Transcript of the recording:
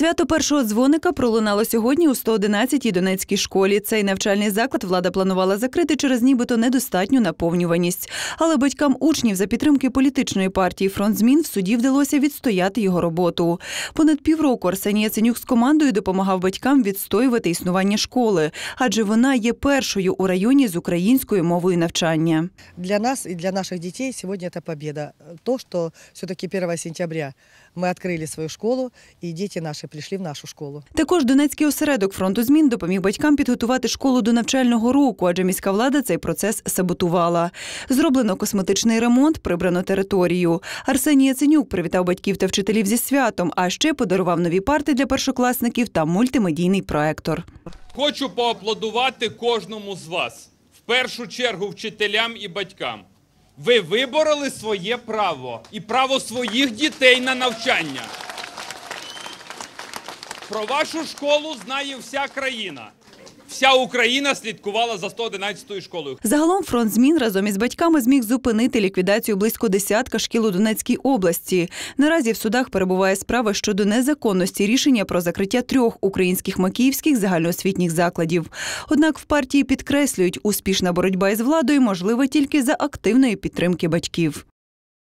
Свято першого дзвоника пролунало сьогодні у 111-й Донецькій школі. Цей навчальний заклад влада планувала закрити через нібито недостатню наповнюваність. Але батькам учнів за підтримки політичної партії Фронт змін в суді вдалося відстояти його роботу. Понад півроку Арсеній Яценюк з командою допомагав батькам відстоювати існування школи, адже вона є першою у районі з українською мовою навчання. Для нас и для наших детей сегодня это победа. То, что все-таки 1 сентября мы открыли свою школу, и дети наши пришли в нашу школу. Також Донецький осередок фронту змін допоміг батькам підготувати школу до навчального року, адже міська влада цей процес саботувала. Зроблено косметичний ремонт, прибрано територію. Арсеній Яценюк привітав батьків та вчителів зі святом, а ще подарував нові парти для першокласників та мультимедійний проектор. Хочу поаплодувати кожному з вас, в першу чергу вчителям і батькам. Ви вибороли своє право і право своїх дітей на навчання. Про вашу школу знає вся країна. Вся Україна слідкувала за 111 школою. Загалом фронт змін разом із батьками зміг зупинити ліквідацію близько десятка шкіл у Донецькій області. Наразі в судах перебуває справа щодо незаконності рішення про закриття трьох українських макіївських загальноосвітніх закладів. Однак в партії підкреслюють, успішна боротьба із владою можлива тільки за активної підтримки батьків.